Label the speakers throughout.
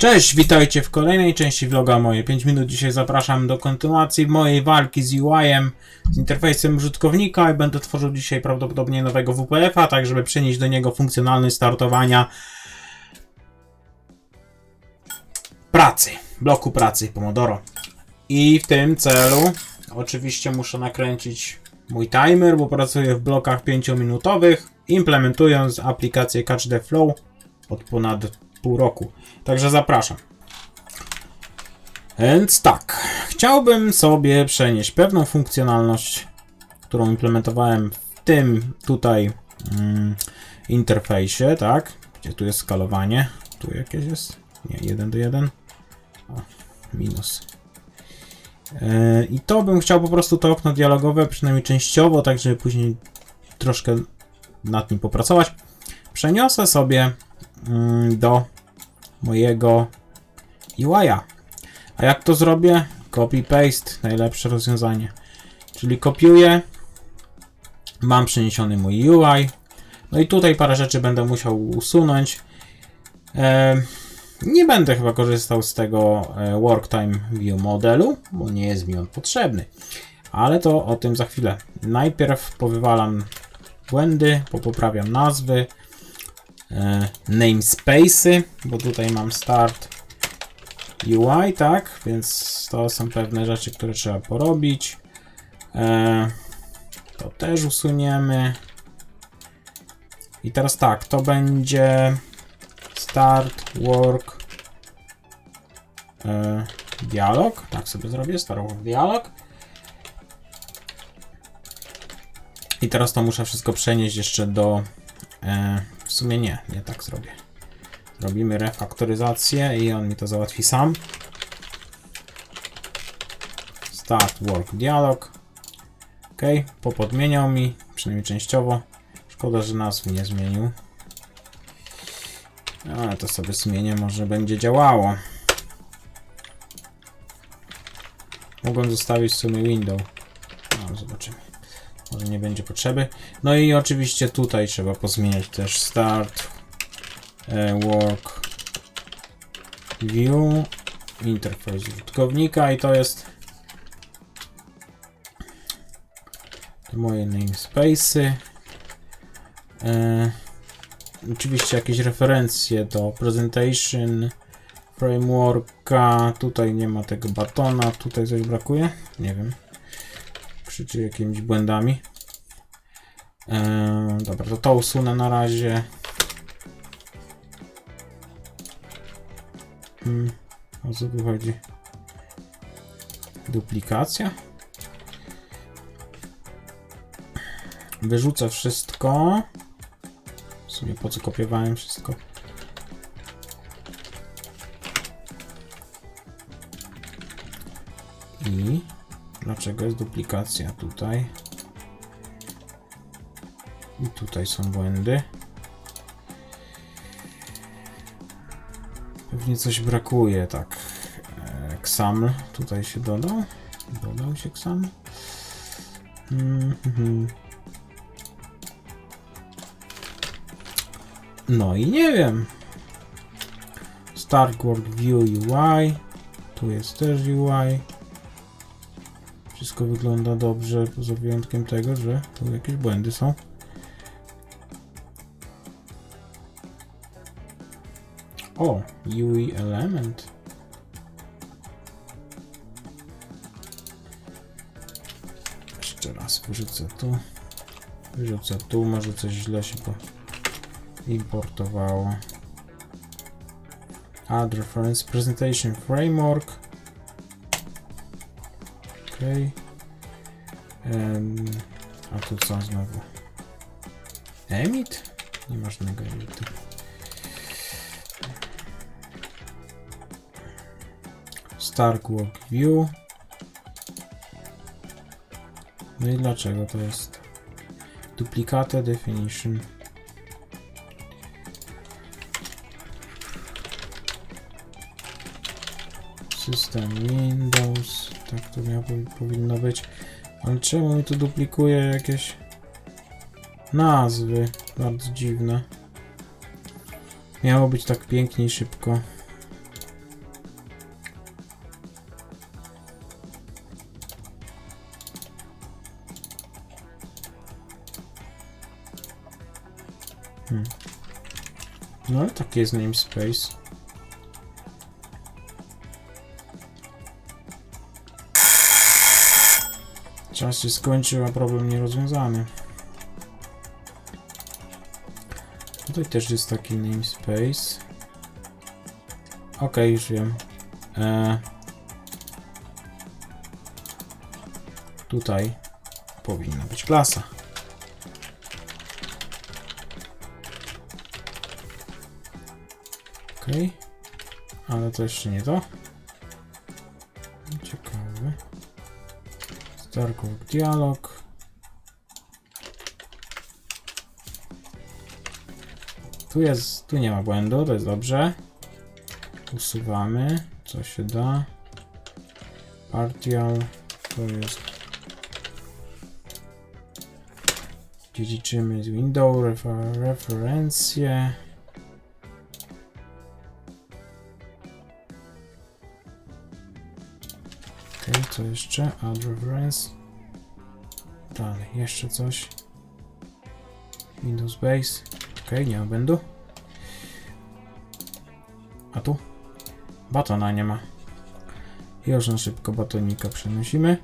Speaker 1: Cześć, witajcie w kolejnej części vloga moje 5 minut. Dzisiaj zapraszam do kontynuacji mojej walki z UI-em, z interfejsem użytkownika i będę tworzył dzisiaj prawdopodobnie nowego WPF-a, tak żeby przenieść do niego funkcjonalność startowania pracy, bloku pracy Pomodoro. I w tym celu oczywiście muszę nakręcić mój timer, bo pracuję w blokach 5-minutowych, implementując aplikację Catch the Flow od ponad pół roku. Także zapraszam. Więc tak, chciałbym sobie przenieść pewną funkcjonalność, którą implementowałem w tym tutaj mm, interfejsie, tak? Gdzie tu jest skalowanie? Tu jakieś jest? Nie, 1 do 1. O, minus. Yy, I to bym chciał po prostu to okno dialogowe, przynajmniej częściowo, tak żeby później troszkę nad nim popracować. Przeniosę sobie mm, do mojego UI-a. A jak to zrobię? Copy-paste, najlepsze rozwiązanie. Czyli kopiuję, mam przeniesiony mój UI, no i tutaj parę rzeczy będę musiał usunąć. Nie będę chyba korzystał z tego e, WorkTime View modelu, bo nie jest mi on potrzebny. Ale to o tym za chwilę. Najpierw powywalam błędy, popoprawiam nazwy, namespace'y, bo tutaj mam start UI, tak? Więc to są pewne rzeczy, które trzeba porobić. E, to też usuniemy. I teraz tak, to będzie start work e, dialog. Tak sobie zrobię, start work dialog. I teraz to muszę wszystko przenieść jeszcze do. Sumie nie, nie tak zrobię. Robimy refaktoryzację i on mi to załatwi sam. Start work dialog. Ok, popodmieniał mi, przynajmniej częściowo. Szkoda, że nazwy nie zmienił. Ale to sobie zmienię, może będzie działało. Mogłem zostawić w sumie window. No, zobaczymy. Nie będzie potrzeby. No i oczywiście tutaj trzeba pozmieniać też start, e, work, view, interfejs użytkownika i to jest moje namespace'y. E, oczywiście jakieś referencje do presentation frameworka. Tutaj nie ma tego batona, tutaj coś brakuje. Nie wiem. Krzyczy jakimiś błędami. Eee, dobra, to to usunę na razie. Hmm, o co tu chodzi? Duplikacja? Wyrzucę wszystko. W sumie po co kopiowałem wszystko? I dlaczego jest duplikacja tutaj? I tutaj są błędy. Pewnie coś brakuje, tak. E, XAML tutaj się dodał. Dodał się XAML. Mhm. No i nie wiem. Start Work View UI. Tu jest też UI. Wszystko wygląda dobrze, poza wyjątkiem tego, że tu jakieś błędy są. O, UI element. Jeszcze raz wyrzucę tu. Wyrzucę tu, może coś źle się po importowało. Add reference presentation framework. Ok. Em, a tu co znowu? Emit? Nie ma żadnego emitu. Stark Work View. No i dlaczego to jest? Duplicate Definition. System Windows. Tak to miało, powinno być. Ale czemu mi tu duplikuje jakieś nazwy? Bardzo dziwne. Miało być tak pięknie i szybko. Hmm. No ale taki jest namespace. Czas się skończył, a problem nierozwiązany. Tutaj też jest taki namespace. Okej, już wiem. E... Tutaj powinna być klasa. Okej. Ale to jeszcze nie to. Ciekawe. Starków dialog. Tu jest, tu nie ma błędu, to jest dobrze. Usuwamy, co się da. Partial, to jest. Dziedziczymy z window, refer referencje. Co jeszcze? Add reference. Dalej, jeszcze coś. Windows Base. Okej, nie ma błędu. A tu? Batona nie ma. Już na szybko batonika przenosimy.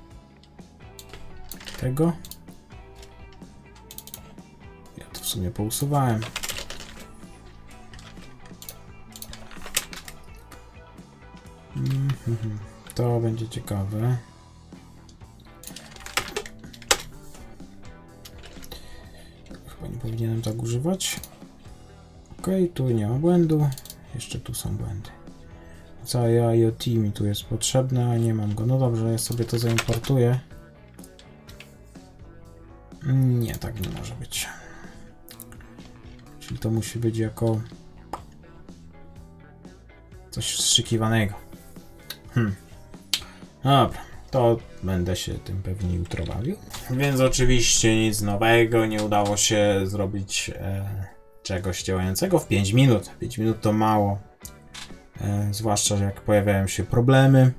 Speaker 1: Tego. Ja to w sumie pousuwałem. Mhm, To będzie ciekawe. Chyba nie powinienem tak używać. Ok, tu nie ma błędu. Jeszcze tu są błędy. Całe IoT mi tu jest potrzebne, a nie mam go. No dobrze, ja sobie to zaimportuję. Nie, tak nie może być. Czyli to musi być jako coś wstrzykiwanego. Hmm. Dobra, to będę się tym pewnie jutro bawił. Więc oczywiście nic nowego, nie udało się zrobić e, czegoś działającego w 5 minut. 5 minut to mało. E, zwłaszcza że jak pojawiają się problemy.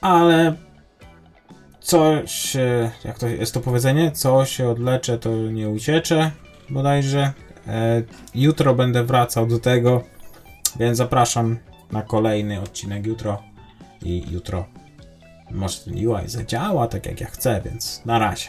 Speaker 1: Ale co się, jak to jest to powiedzenie, co się odlecze, to nie uciecze, bodajże. E, jutro będę wracał do tego, więc zapraszam na kolejny odcinek jutro. I jutro może ten UI zadziała tak jak ja chcę, więc na razie.